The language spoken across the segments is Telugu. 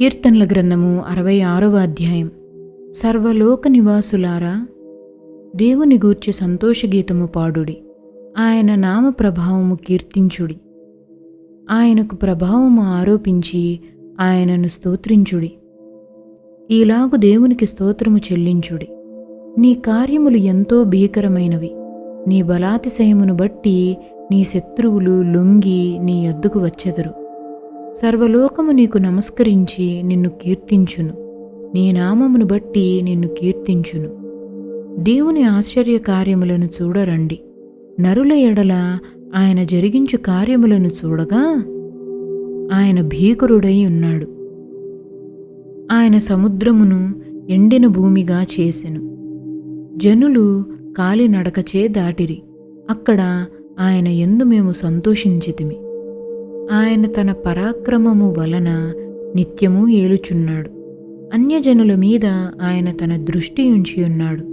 కీర్తనల గ్రంథము అరవై ఆరవ అధ్యాయం. సర్వలోక నివాసులారా దేవుని గూర్చి సంతోషగీతము పాడుడి. ఆయన నామ ప్రభావము కీర్తించుడి. ఆయనకు ప్రభావము ఆరోపించి ఆయనను స్తోత్రించుడి. ఈలాగు దేవునికి స్తోత్రము చెల్లించుడి. నీ కార్యములు ఎంతో భీకరమైనవి. నీ బలాతిశయమును బట్టి నీ శత్రువులు లొంగి నీ ఎద్దుకు వచ్చెదరు. సర్వలోకము నీకు నమస్కరించి నిన్ను కీర్తించును. నీ నామమును బట్టి నిన్ను కీర్తించును. దేవుని ఆశ్చర్య కార్యములను చూడరండి. నరుల ఎడల ఆయన జరిగించు కార్యములను చూడగా ఆయన భీకరుడై ఉన్నాడు. ఆయన సముద్రమును ఎండిన భూమిగా చేసెను. జనులు కాలినడకచే దాటిరి. అక్కడ ఆయన ఎందు మేము సంతోషించితిమి. ఆయన తన పరాక్రమము వలన నిత్యము ఏలుచున్నాడు. అన్యజనుల మీద ఆయన తన దృష్టి ఉంచి ఉన్నాడు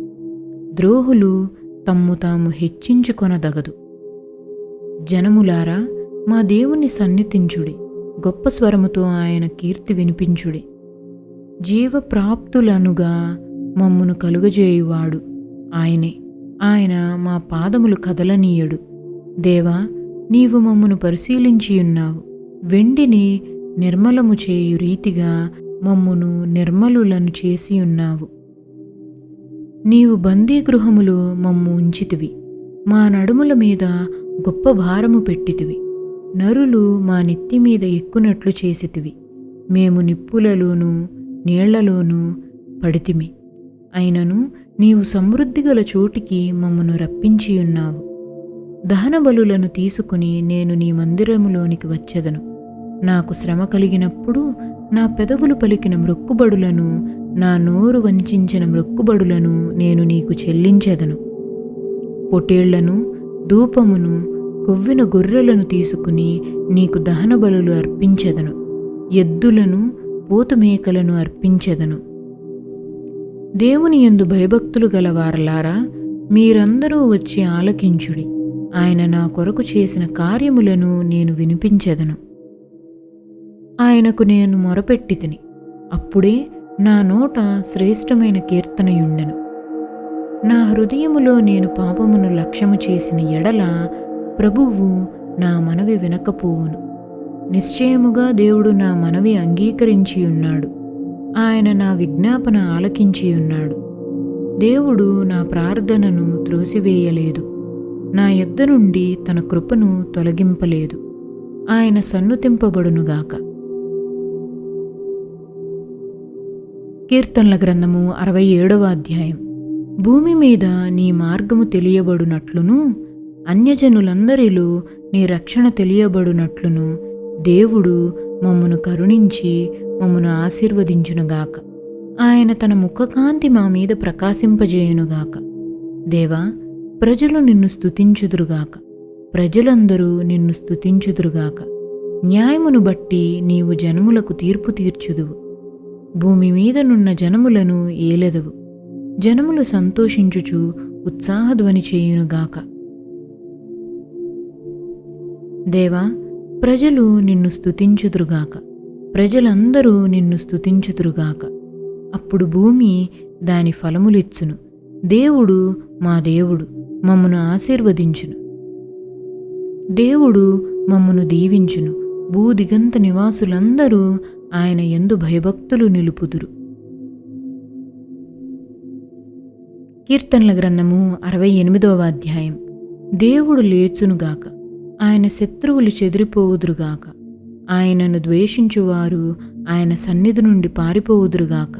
ద్రోహులు తమ్ము తాము హెచ్చించుకొనదగదు. జనములారా మా దేవుని సన్నిధించుడి. గొప్ప స్వరముతో ఆయన కీర్తి వినిపించుడి. జీవప్రాప్తులనుగా మమ్మును కలుగజేయువాడు ఆయనే. ఆయన మా పాదములు కదలనీయడు. దేవా నీవు మమ్మను పరిశీలించి ఉన్నావు. వెండిని నిర్మలము చేయు రీతిగా మమ్మును నిర్మలులను చేసి ఉన్నావు. నీవు బందీగృహములో మమ్ము ఉంచితివి. మా నడుముల మీద గొప్ప భారము పెట్టితివి. నరులు మా నెత్తి మీద ఎక్కునట్లు చేసితివి. మేము నిప్పులలోనూ నీళ్ళలోనూ పడితిమి. అయినను నీవు సమృద్ధిగల చోటికి మమ్మను రప్పించియున్నావు దహనబలులను దహన బలులను తీసుకుని నేను నీ మందిరములోనికి వచ్చెదను. నాకు శ్రమ కలిగినప్పుడు నా పెదవులు పలికిన మ్రొక్కుబడులను నా నోరు వంచిన మ్రొక్కుబడులను నేను నీకు చెల్లించెదను. పొటేళ్ళను ధూపమును కొవ్విన గొర్రెలను తీసుకుని నీకు దహన బలులు అర్పించెదను. ఎద్దులను పోతుమేకలను అర్పించెదను. దేవుని యందు భయభక్తులు గలవారలారా మీరందరూ వచ్చి ఆలకించుడి. ఆయన నా కొరకు చేసిన కార్యములను నేను వినిపించెదను. ఆయనకు నేను మొరపెట్టి తిని అప్పుడే నా నోట శ్రేష్టమైన కీర్తనయుండెను. నా హృదయములో నేను పాపమును లక్ష్యము చేసిన ఎడల ప్రభువు నా మనవి వినకపోవును. నిశ్చయముగా దేవుడు నా మనవి అంగీకరించి ఉన్నాడు ఆయన నా విజ్ఞాపన ఆలకించి ఉన్నాడు దేవుడు నా ప్రార్థనను త్రోసివేయలేదు. నా యుద్ధ నుండి తన కృపను తొలగింపలేదు. ఆయన సన్నుతింపబడునుగాక. కీర్తనల గ్రంథము అరవై ఏడవ అధ్యాయం. భూమి మీద నీ మార్గము తెలియబడునట్లును అన్యజనులందరిలో నీ రక్షణ తెలియబడునట్లును దేవుడు మమ్మను కరుణించి మమ్మను ఆశీర్వదించునుగాక. ఆయన తన ముఖకాంతి మా మీద ప్రకాశింపజేయునుగాక. దేవా ప్రజలు నిన్ను స్థుతించుదురుగాక ప్రజలందరూ నిన్ను స్తుతించుదురుగాక. న్యాయమును బట్టి నీవు జనములకు తీర్పు తీర్చుదువు. భూమి మీదనున్న జనములను ఏలెదవు. జనములు సంతోషించుచు ఉత్సాహధ్వని చేయునుగాక. దేవా ప్రజలు నిన్ను స్తుతించుదురుగాక. ప్రజలందరూ నిన్ను స్థుతించుదురుగాక అప్పుడు భూమి దాని ఫలములిచ్చును. దేవుడు మా దేవుడు. మమ్మను ఆశీర్వదించును. దేవుడు మమ్మను దీవించును. భూదిగంత నివాసులందరూ ఆయన ఎందు భయభక్తులు నిలుపుదురు. కీర్తనల గ్రంథము అరవై ఎనిమిదవ అధ్యాయం. దేవుడు లేచునుగాక ఆయన శత్రువులు చెదిరిపోవుదురుగాక ఆయనను ద్వేషించువారు ఆయన సన్నిధి నుండి పారిపోవుదురుగాక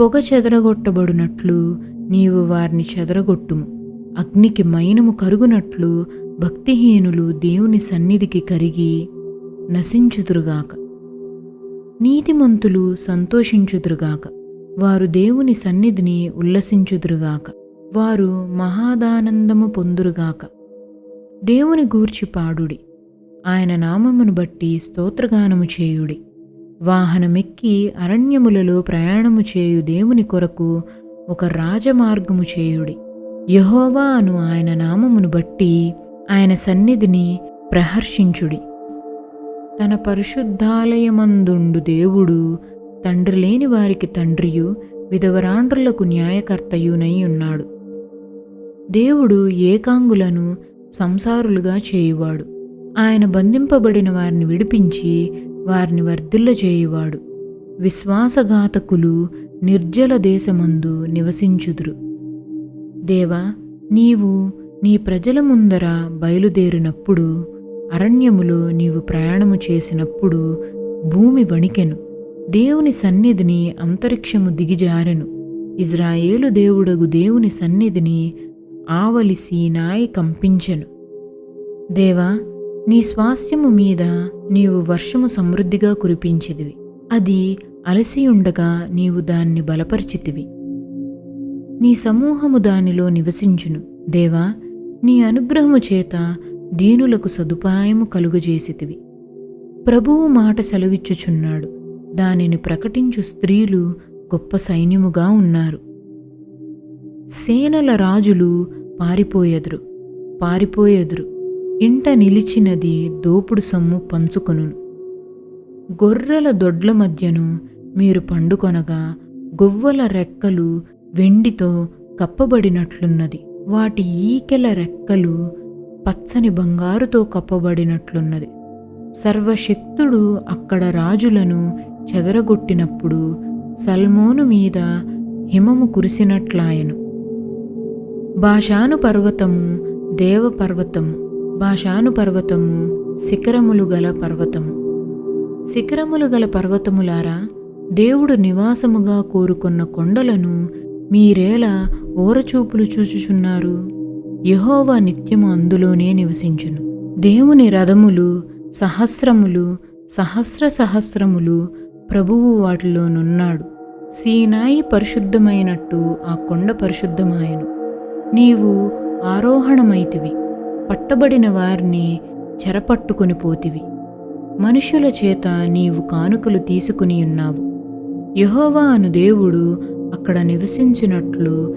పొగ చెదరగొట్టబడినట్లు నీవు వారిని చెదరగొట్టుము. అగ్నికి మైనము కరుగునట్లు భక్తిహీనులు దేవుని సన్నిధికి కరిగి నశించుదురుగాక. నీతిమంతులు సంతోషించుదురుగాక. వారు దేవుని సన్నిధిని ఉల్లసించుదురుగాక. వారు మహాదానందము పొందురుగాక. దేవుని గూర్చి పాడుడి. ఆయన నామమును బట్టి స్తోత్రగానము చేయుడి. వాహనమెక్కి అరణ్యములలో ప్రయాణము చేయు దేవుని కొరకు ఒక రాజమార్గము చేయుడి. యహోవా అను ఆయన నామమును బట్టి ఆయన సన్నిధిని ప్రహర్షించుడి. తన పరిశుద్ధాలయమందుండు దేవుడు తండ్రి లేని వారికి తండ్రియు విధవరాండ్రులకు న్యాయకర్తయునై ఉన్నాడు దేవుడు ఏకాంగులను సంసారులుగా చేయువాడు. ఆయన బంధింపబడిన వారిని విడిపించి వారిని వర్ధిల్ల చేయువాడు. విశ్వాసఘాతకులు నిర్జల దేశమందు నివసించుదురు. దేవా నీవు నీ ప్రజల ముందర బయలుదేరినప్పుడు అరణ్యములో నీవు ప్రయాణము చేసినప్పుడు భూమి వణికెను. దేవుని సన్నిధిని అంతరిక్షము దిగిజారెను. ఇజ్రాయేలు దేవుడగు దేవుని సన్నిధిని ఆవలి సీనాయి కంపించెను. దేవా నీ స్వాస్థ్యము మీద నీవు వర్షము సమృద్ధిగా కురిపించిదివి అది అలసియుండగా నీవు దాన్ని బలపరిచితివి. నీ సమూహము దానిలో నివసించును. దేవా నీ అనుగ్రహము చేత దీనులకు సదుపాయము కలుగజేసితివి. ప్రభువు మాట సెలవిచ్చుచున్నాడు. దానిని ప్రకటించు స్త్రీలు గొప్ప సైన్యముగా ఉన్నారు. సేనల రాజులు పారిపోయెదురు పారిపోయెదురు. ఇంట నిలిచినది దోపుడు సొమ్ము పంచుకొనును. గొర్రెల దొడ్ల మధ్యను మీరు పండుకొనగా గొవ్వల రెక్కలు వెండితో కప్పబడినట్లున్నది. వాటి ఈకెల రెక్కలు పచ్చని బంగారుతో కప్పబడినట్లున్నది. సర్వశక్తుడు అక్కడ రాజులను చెదరగొట్టినప్పుడు సల్మోను మీద హిమము కురిసినట్లాయను. భాషాను పర్వతము దేవపర్వతము భాషాను పర్వతము శిఖరములు గల పర్వతము. శిఖరములు గల పర్వతములారా దేవుడు నివాసముగా కోరుకున్న కొండలను మీరేలా ఓరచూపులు చూచుచున్నారు? యహోవా నిత్యము అందులోనే నివసించును. దేవుని రథములు సహస్రములు సహస్ర సహస్రములు ప్రభువు వాటిలోనున్నాడు సీనాయి పరిశుద్ధమైనట్టు ఆ కొండ పరిశుద్ధమాయను. నీవు ఆరోహణమైతివి. పట్టబడిన వారిని చెరపట్టుకొని పోతివి. మనుషుల చేత నీవు కానుకలు తీసుకుని ఉన్నావు. యహోవా అను దేవుడు అక్కడ నివసించినట్లు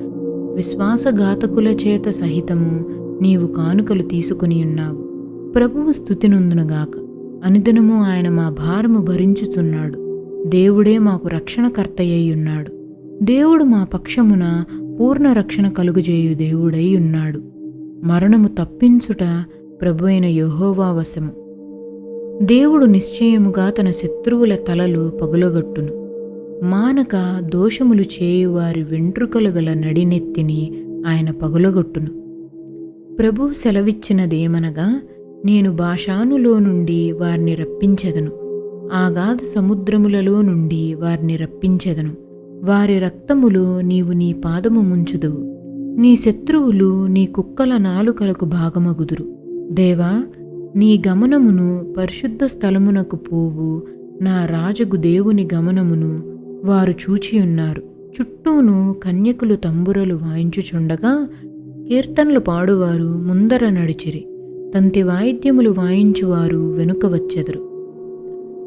విశ్వాసఘాతకుల చేత సహితము నీవు కానుకలు తీసుకుని ఉన్నావు. ప్రభువు స్థుతినొందునుగాక అనుదినము ఆయన మా భారము భరించుచున్నాడు. దేవుడే మాకు రక్షణకర్తయ్యి ఉన్నాడు. దేవుడు మా పక్షమున పూర్ణ రక్షణ కలుగుజేయు దేవుడై ఉన్నాడు. మరణము తప్పించుట ప్రభు అయిన యహోవా వశము. దేవుడు నిశ్చయముగా తన శత్రువుల తలలు పగులగొట్టును. మానక దోషములు చేయువారి వెంట్రుకలు గల నడినెత్తిని ఆయన పగులగొట్టును. ప్రభు సెలవిచ్చినదేమనగా నేను భాషానులో నుండి వారిని రప్పించెదను. ఆగాధ సముద్రములలో నుండి వారిని రప్పించెదను. వారి రక్తములు నీవు నీ పాదము ముంచుదువు. నీ శత్రువులు నీ కుక్కల నాలుకలకు భాగమగుదురు. దేవా నీ గమనమును పరిశుద్ధ స్థలమునకు పోవు. నా రాజగు దేవుని గమనమును వారు చూచియున్నారు చుట్టూను కన్యకులు తంబురలు వాయించుచుండగా కీర్తనలు పాడువారు ముందర నడిచిరి. తంతి వాయిద్యములు వాయించువారు వెనుక వచ్చెదరు.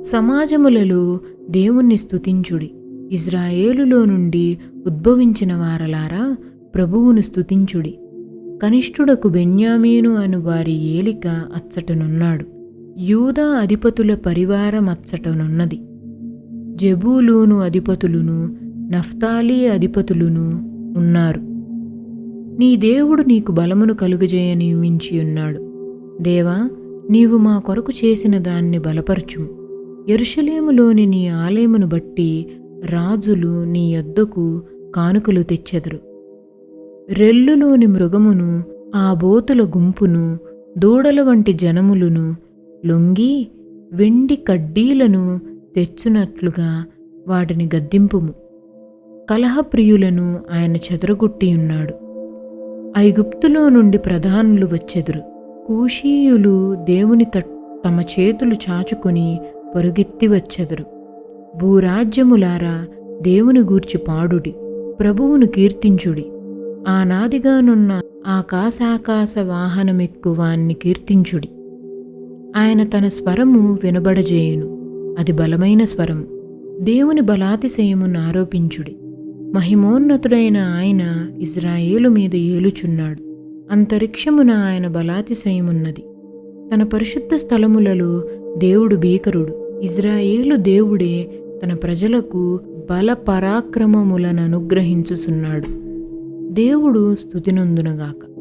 సమాజములలో దేవుణ్ణి స్తుతించుడి. ఇజ్రాయేలులో నుండి ఉద్భవించిన వారలారా ప్రభువును స్తుతించుడి. కనిష్ఠుడకు బెన్యామీను అను వారి ఏలిక అచ్చటనున్నాడు. యూదా అధిపతుల పరివారం అచ్చటనున్నది. జబూలూను అధిపతులును నఫ్తాలీ అధిపతులును ఉన్నారు. నీ దేవుడు నీకు బలమును కలుగజేయ నియమించి ఉన్నాడు. దేవా నీవు మా కొరకు చేసిన దాన్ని బలపరచుము ఎరుషలేములోని నీ ఆలయమును బట్టి రాజులు నీ యొద్దకు కానుకలు తెచ్చెదరు. రెల్లులోని మృగమును ఆ బోతుల గుంపును దూడల వంటి జనములను లొంగి వెండి కడ్డీలను తెచ్చునట్లుగా వాటిని గద్దింపుము. కలహప్రియులను ఆయన చెదరగొట్టియున్నాడు ఐగుప్తులో నుండి ప్రధానులు వచ్చెదురు. కూషీయులు దేవుని తట్ తమ చేతులు చాచుకొని పరుగెత్తి వచ్చెదరు. భూరాజ్యములారా దేవుని గూర్చి పాడుడి. ప్రభువును కీర్తించుడి. ఆనాదిగానున్న ఆకాశాకాశ వాహనమెక్కువాన్ని కీర్తించుడి. ఆయన తన స్వరము వినబడజేయును. అది బలమైన స్వరము దేవుని బలాతిశయమును ఆరోపించుడి. మహిమోన్నతుడైన ఆయన ఇజ్రాయేలు మీద ఏలుచున్నాడు. అంతరిక్షమున ఆయన బలాతిశయమున్నది. తన పరిశుద్ధ స్థలములలో దేవుడు భీకరుడు. ఇజ్రాయేలు దేవుడే తన ప్రజలకు బల పరాక్రమములను అనుగ్రహించుచున్నాడు. దేవుడు స్థుతినందునగాక.